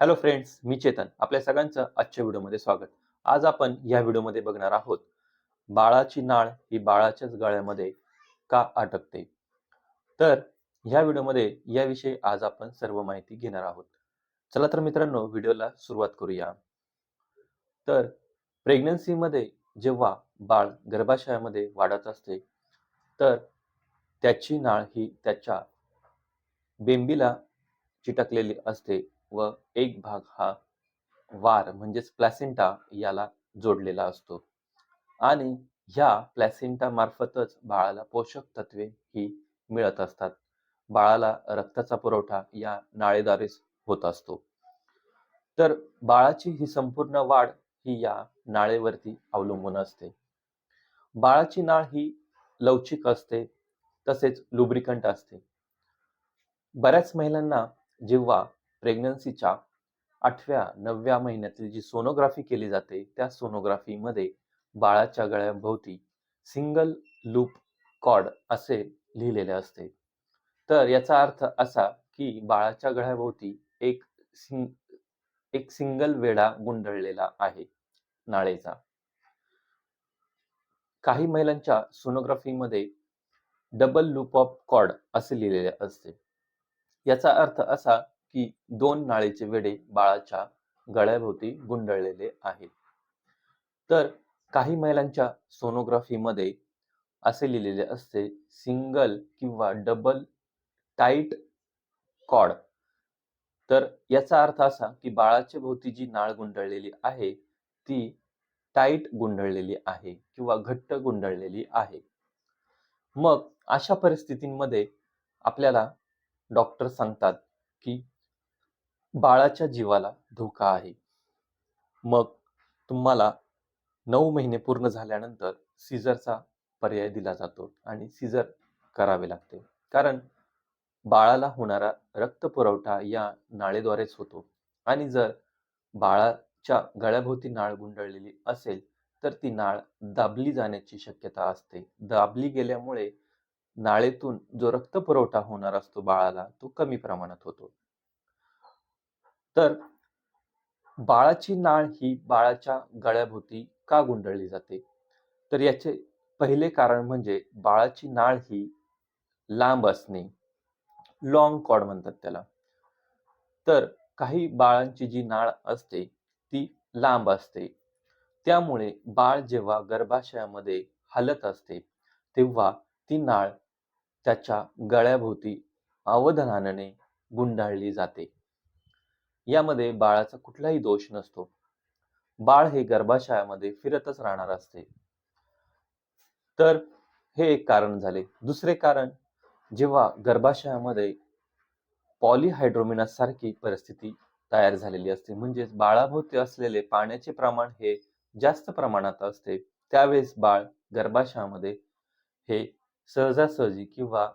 Hello friends मी चेतन. आपल्या सगळ्यांचं आजच्या व्हिडिओमध्ये स्वागत. आज आपण या व्हिडिओमध्ये बघणार आहोत बाळाची नाळ ही बाळाच्याच गळ्यामध्ये का अटकते तर ह्या व्हिडिओमध्ये याविषयी आज आपण सर्व माहिती घेणार आहोत. चला तर मित्रांनो व्हिडिओला सुरुवात करूया. तर प्रेग्नन्सीमध्ये जेव्हा बाळ गर्भाशयामध्ये वाढत असते तर त्याची नाळ ही त्याच्या बेंबीला चिटकलेली असते. व एक भाग हा वार म्हणजेच प्लॅसेंटा याला जोडलेला असतो. आणि ह्या प्लॅसेंटा मार्फतच बाळाला पोषक तत्वे ही मिळत असतात. बाळाला रक्ताचा पुरवठा या नाळेद्वारेच होत असतो. तर बाळाची ही संपूर्ण वाढ ही या नाळेवरती अवलंबून असते. बाळाची नाळ ही लवचिक असते तसेच लुब्रिकंट असते. बऱ्याच महिलांना जेव्हा प्रेग्नन्सीच्या आठव्या नवव्या महिन्यातील जी सोनोग्राफी केली जाते त्या सोनोग्राफीमध्ये बाळाच्या गळ्याभोवती सिंगल लूप कॉड असे लिहिलेले असते. तर याचा अर्थ असा की बाळाच्या गळ्याभोवती एक सिंग एक सिंगल वेढा गुंडळलेला आहे नाळेचा. काही महिलांच्या सोनोग्राफीमध्ये डबल लूप ऑफ कॉड असे लिहिलेले असते. याचा अर्थ असा की दोन नाळेचे वेढे बाळाच्या गळ्याभोवती गुंडळलेले आहेत. तर काही महिलांच्या सोनोग्राफीमध्ये असे लिहिलेले असते सिंगल किंवा डबल टाईट कॉड तर याचा अर्थ असा की बाळाच्या भोवती जी नाळ गुंडळलेली आहे ती टाईट गुंडळलेली आहे किंवा घट्ट गुंडळलेली आहे. मग अशा परिस्थितींमध्ये आपल्याला डॉक्टर सांगतात की बाळाच्या जीवाला धोका आहे. मग तुम्हाला नऊ महिने पूर्ण झाल्यानंतर सीझरचा पर्याय दिला जातो आणि सीझर करावे लागते. कारण बाळाला होणारा रक्तपुरवठा या नाळेद्वारेच होतो. आणि जर बाळाच्या गळ्याभोवती नाळ गुंडळलेली असेल तर ती नाळ दाबली जाण्याची शक्यता असते. दाबली गेल्यामुळे नाळेतून जो रक्तपुरवठा होणार असतो बाळाला तो कमी प्रमाणात होतो. तर बाळाची नाळ ही बाळाच्या गळ्याभोवती का गुंडळली जाते? तर याचे पहिले कारण म्हणजे बाळाची नाळ ही लांब असणे. लॉंग कॉड म्हणतात त्याला. तर काही बाळांची जी नाळ असते ती लांब असते. त्यामुळे बाळ जेव्हा गर्भाशयामध्ये हलत असते तेव्हा ती नाळ त्याच्या गळ्याभोवती अवधानाने गुंडाळली जाते. यामध्ये बाळाचा कुठलाही दोष नसतो. बाळ हे गर्भाशयामध्ये फिरतच राहणार असते. तर हे एक कारण झाले. दुसरे कारण जेव्हा गर्भाशयामध्ये पॉलिहायड्रोमिनास सारखी परिस्थिती तयार झालेली असते म्हणजेच बाळाभोवती असलेले पाण्याचे प्रमाण हे जास्त प्रमाणात असते त्यावेळेस बाळ गर्भाशयामध्ये हे सहजासहजी किंवा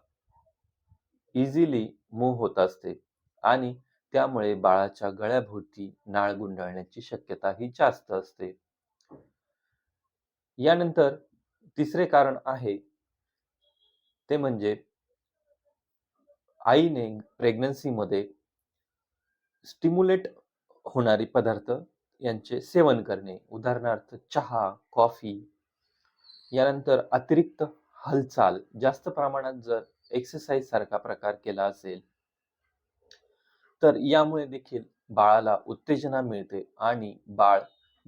इझिली मूव्ह होत असते आणि त्यामुळे बाळाच्या गळ्याभोवती नाळ गुंडाळण्याची शक्यता ही जास्त असते. यानंतर तिसरे कारण आहे ते म्हणजे आईने प्रेग्नन्सीमध्ये स्टिम्युलेट होणारी पदार्थ यांचे सेवन करणे उदाहरणार्थ चहा कॉफी यानंतर अतिरिक्त हालचाल जास्त प्रमाणात जर एक्सरसाइज सारखा प्रकार केला असेल तर यामुळे देखील बाळाला उत्तेजना मिळते आणि बाळ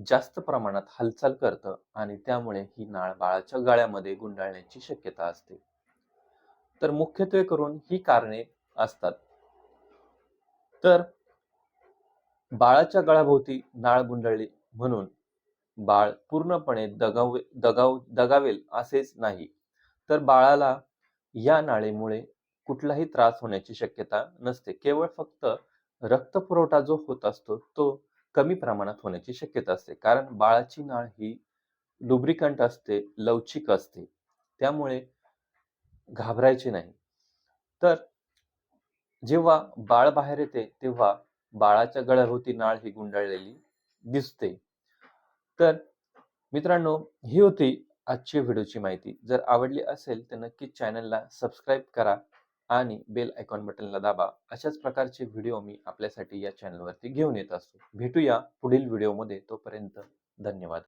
जास्त प्रमाणात हालचाल करतं आणि त्यामुळे ही नाळ बाळाच्या गळ्यामध्ये गुंडाळण्याची शक्यता असते. तर मुख्यत्वे करून ही कारणे असतात. तर बाळाच्या गळ्याभोवती नाळ गुंडाळली म्हणून बाळ पूर्णपणे दगावे दगाव दगावेल असेच नाही. तर बाळाला या नाळेमुळे कुठलाही त्रास होण्याची शक्यता नसते. केवळ फक्त रक्तपुरवठा जो होत असतो तो कमी प्रमाणात होण्याची शक्यता असते. कारण बाळाची नाळ ही लुब्रिकंट असते लवचिक असते. त्यामुळे घाबरायचे नाही. तर जेव्हा बाळ बाहेर येते तेव्हा बाळाच्या गळ्याभोवती नाळ ही गुंडाळलेली दिसते. तर मित्रांनो ही होती आजची व्हिडिओची माहिती. जर आवडली असेल तर नक्कीच चॅनलला सबस्क्राईब करा. आणि बेल आयकॉन बटनला दाबा. अशाच प्रकारचे व्हिडिओ मी आपल्यासाठी या चॅनलवरती घेऊन येत असतो. भेटूया पुढील व्हिडिओमध्ये. तोपर्यंत धन्यवाद.